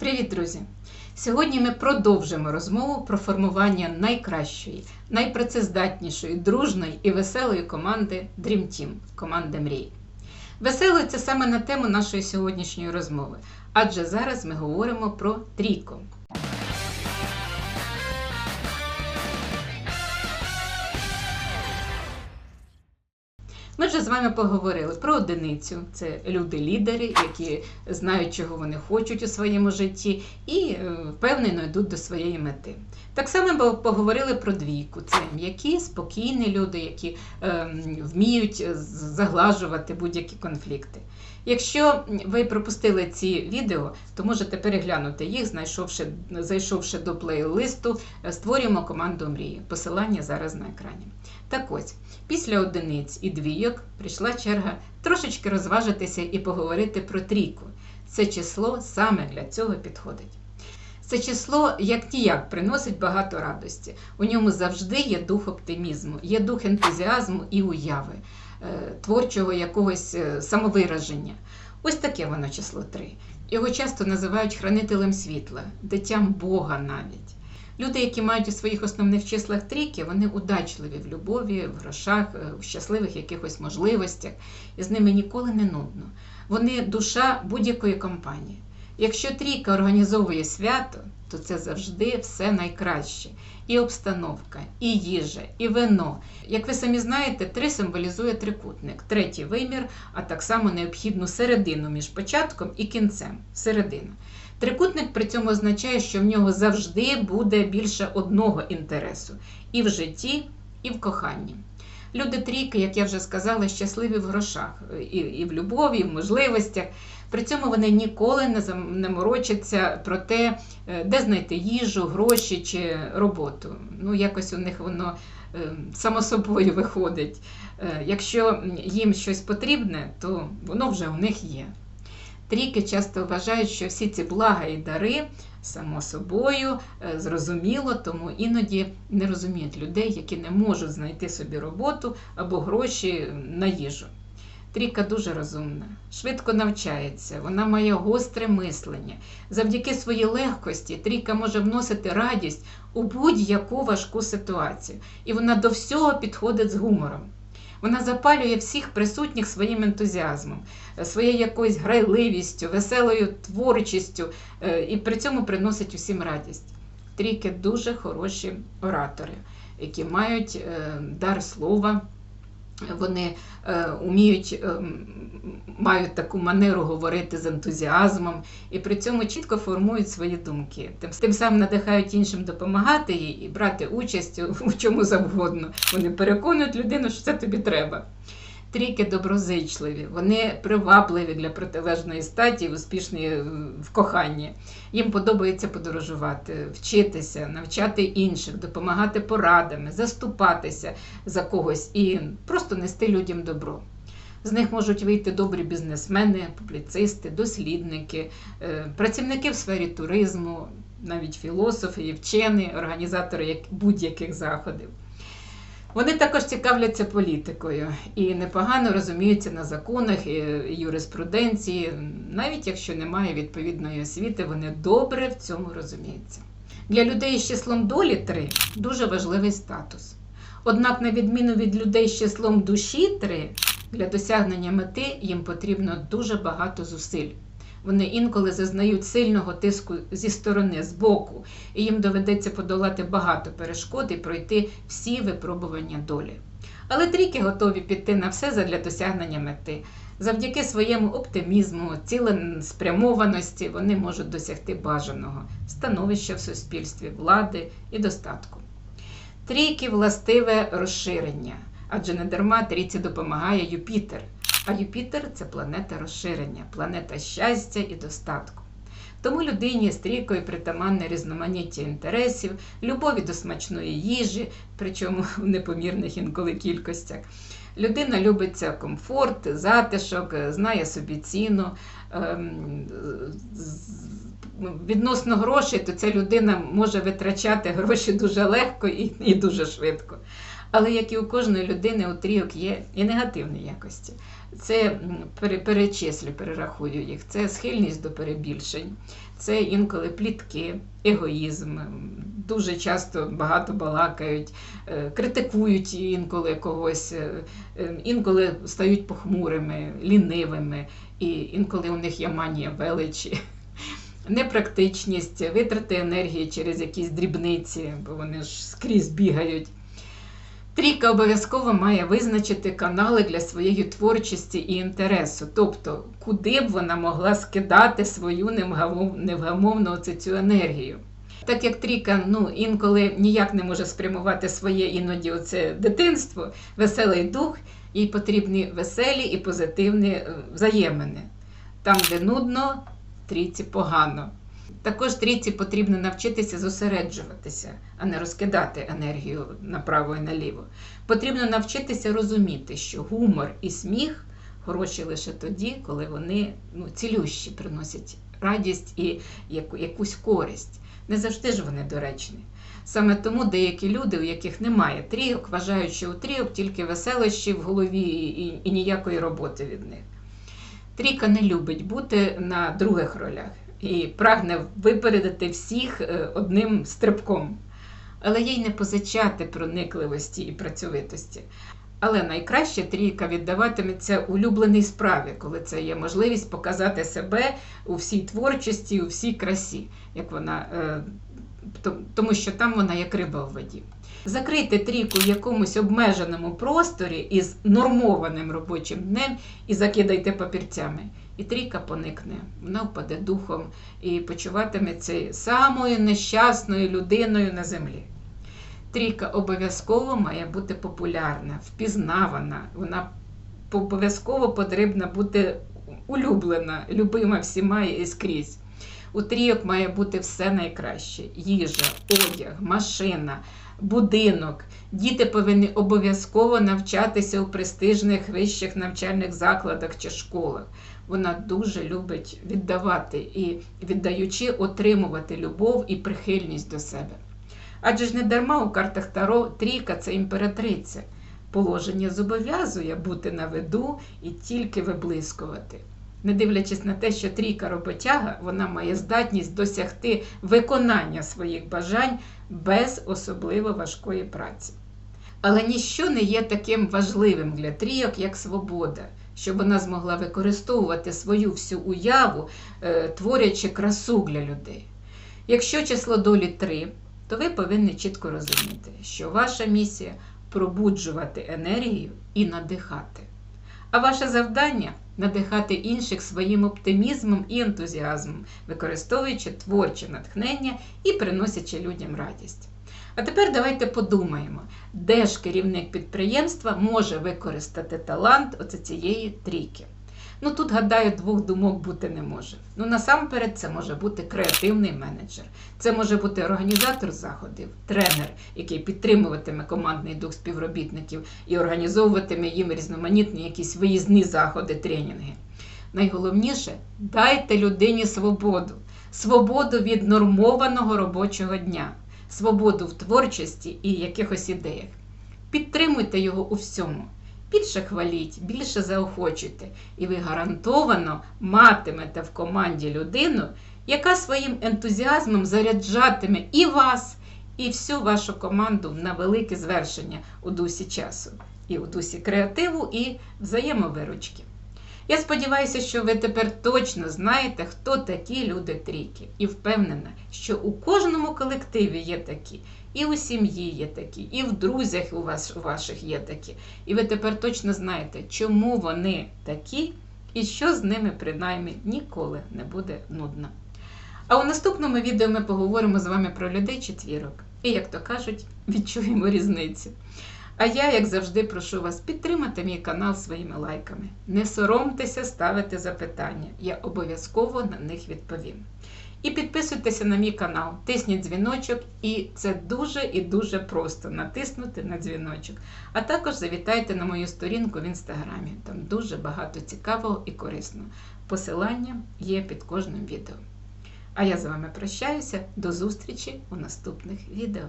Привіт, друзі! Сьогодні ми продовжимо розмову про формування найкращої, найпрацездатнішої, дружної і веселої команди Dream Team – команди мрій. Весело це саме на тему нашої сьогоднішньої розмови, адже зараз ми говоримо про трійку. Вже з вами поговорили про одиницю. Це люди-лідери, які знають, чого вони хочуть у своєму житті, і е, впевнено йдуть до своєї мети. Так само поговорили про двійку. Це м'які, спокійні люди, які ем, вміють заглажувати будь-які конфлікти. Якщо ви пропустили ці відео, то можете переглянути їх, знайшовши, зайшовши до плейлисту, створюємо команду мрії. Посилання зараз на екрані. Так ось, після одиниць і двійок прийшла черга трошечки розважитися і поговорити про трійку. Це число саме для цього підходить. Це число як ніяк приносить багато радості. У ньому завжди є дух оптимізму, є дух ентузіазму і уяви, е, творчого якогось е, самовираження. Ось таке воно число 3. Його часто називають хранителем світла, дитям Бога навіть. Люди, які мають у своїх основних числах трійки, вони удачливі в любові, в грошах, е, в щасливих якихось можливостях, і з ними ніколи не нудно. Вони душа будь-якої компанії. Якщо трійка організовує свято, то це завжди все найкраще. І обстановка, і їжа, і вино. Як ви самі знаєте, три символізує трикутник, третій вимір, а так само необхідну середину між початком і кінцем. Середину. Трикутник при цьому означає, що в нього завжди буде більше одного інтересу і в житті, і в коханні. Люди трійки, як я вже сказала, щасливі в грошах, і і в любові, і в можливостях. При цьому вони ніколи не не морочаться про те, е, де знайти їжу, гроші чи роботу. Ну, якось у них воно е, само собою виходить. Е, якщо їм щось потрібне, то воно вже у них є. Трійки часто вважають, що всі ці блага і дари, само собою, е, зрозуміло, тому іноді не розуміють людей, які не можуть знайти собі роботу або гроші на їжу. Трійка дуже розумна, швидко навчається, вона має гостре мислення. Завдяки своїй легкості трійка може вносити радість у будь-яку важку ситуацію, і вона до всього підходить з гумором. Вона запалює всіх присутніх своїм ентузіазмом, е, своєю якоюсь грайливістю, веселою творчістю е, і при цьому приносить усім радість. Трійки дуже хороші оратори, які мають е, дар слова. Вони е, уміють, е, мають таку манеру говорити з ентузіазмом і при цьому чітко формують свої думки. Тим тим самим надихають іншим допомагати їй і брати участь у чому завгодно. Вони переконують людину, що це тобі треба трійки доброзичливі, вони привабливі для протилежної статі, успішні е, в коханні. Їм подобається подорожувати, вчитися, навчати інших, допомагати порадами, заступатися за когось і просто нести людям добро. З них можуть вийти добрі бізнесмени, публіцисти, дослідники, е, працівники в сфері туризму, навіть філософи, і вчені, організатори будь-яких заходів. Вони також цікавляться політикою і непогано розуміються на законах і юриспруденції, навіть якщо немає відповідної освіти, вони добре в цьому розуміються. Для людей з числом долі 3 дуже важливий статус. Однак, на відміну від людей з числом душі 3, для досягнення мети їм потрібно дуже багато зусиль. Вони інколи зазнають сильного тиску зі сторони, з боку, і їм доведеться подолати багато перешкод і пройти всі випробування долі. Але трійки готові піти на все задля досягнення мети. Завдяки своєму оптимізму, ціленспрямованості вони можуть досягти бажаного становища в суспільстві, влади і достатку. Трійки властиве розширення, адже не дарма трійці допомагає Юпітер. А Юпітер це планета розширення, планета щастя і достатку. Тому людині стрійкою притаманне різноманіття інтересів, любові до смачної їжі, причому в непомірних інколи кількостях. Людина любиться комфорт, затишок, знає собі ціну. Ем, відносно грошей, то ця людина може витрачати гроші дуже легко і дуже швидко. Але як і у кожної людини, у трійок є і негативні якості. Це перечислю, перерахую їх. Це схильність до перебільшень, це інколи плітки, егоїзм. Дуже часто багато балакають, е, критикують інколи когось, е, е, інколи стають похмурими, лінивими, і інколи у них є манія величі. Непрактичність, витрати енергії через якісь дрібниці, бо вони ж скрізь бігають. Трійка обов'язково має визначити канали для своєї творчості і інтересу, тобто куди б вона могла скидати свою невгамовну цю енергію. Так як трійка ну, інколи ніяк не може спрямувати своє іноді оце дитинство, веселий дух, їй потрібні веселі і позитивні е, взаємини. Там, де нудно, трійці погано. Також трійці потрібно навчитися зосереджуватися, а не розкидати енергію направо і наліво. Потрібно навчитися розуміти, що гумор і сміх хороші лише тоді, коли вони ну, цілющі, приносять радість і яку, якусь користь. Не завжди ж вони доречні. Саме тому деякі люди, у яких немає трійок, вважають, що у трійок тільки веселощі в голові і, і, ніякої роботи від них. Трійка не любить бути на других ролях і прагне випередити всіх е, одним стрибком. Але їй не позичати проникливості і працьовитості. Але найкраще трійка віддаватиметься улюбленій справі, коли це є можливість показати себе у всій творчості, у всій красі, як вона, е, тому що там вона як риба в воді. Закрийте трійку в якомусь обмеженому просторі із нормованим робочим днем і закидайте папірцями. І трійка поникне, вона впаде духом і почуватиметься самою нещасною людиною на землі. Трійка обов'язково має бути популярна, впізнавана. Вона обов'язково потрібна бути улюблена, любима всіма і скрізь. У трійок має бути все найкраще: їжа, одяг, машина, будинок. Діти повинні обов'язково навчатися у престижних вищих навчальних закладах чи школах. Вона дуже любить віддавати і, віддаючи, отримувати любов і прихильність до себе. Адже ж не дарма у картах Таро трійка це імператриця. Положення зобов'язує бути на виду і тільки виблискувати. Не дивлячись на те, що трійка роботяга, вона має здатність досягти виконання своїх бажань без особливо важкої праці. Але ніщо не є таким важливим для трійок, як свобода, щоб вона змогла використовувати свою всю уяву, е, творячи красу для людей. Якщо число долі 3, то ви повинні чітко розуміти, що ваша місія пробуджувати енергію і надихати. А ваше завдання надихати інших своїм оптимізмом і ентузіазмом, використовуючи творче натхнення і приносячи людям радість. А тепер давайте подумаємо, де ж керівник підприємства може використати талант оце цієї трійки. Ну тут, гадаю, двох думок бути не може. Ну насамперед, це може бути креативний менеджер, це може бути організатор заходів, тренер, який підтримуватиме командний дух співробітників і організовуватиме їм різноманітні якісь виїзні заходи, тренінги. Найголовніше дайте людині свободу, свободу від нормованого робочого дня, свободу в творчості і якихось ідеях. Підтримуйте його у всьому. Більше хваліть, більше заохочуйте, і ви гарантовано матимете в команді людину, яка своїм ентузіазмом заряджатиме і вас, і всю вашу команду на велике звершення у дусі часу, і у дусі креативу, і взаємовиручки. Я сподіваюся, що ви тепер точно знаєте, хто такі люди трійки, і впевнена, що у кожному колективі є такі, і у сім'ї є такі, і в друзях у вас у ваших є такі. І ви тепер точно знаєте, чому вони такі, і що з ними принаймні ніколи не буде нудно. А у наступному відео ми поговоримо з вами про людей четвірок. І, як то кажуть, відчуємо різницю. А я, як завжди, прошу вас підтримати мій канал своїми лайками. Не соромтеся ставити запитання, я обов'язково на них відповім. І підписуйтеся на мій канал, тисніть дзвіночок, і це дуже і дуже просто натиснути на дзвіночок. А також завітайте на мою сторінку в інстаграмі. Там дуже багато цікавого і корисного. Посилання є під кожним відео. А я з вами прощаюся. До зустрічі у наступних відео.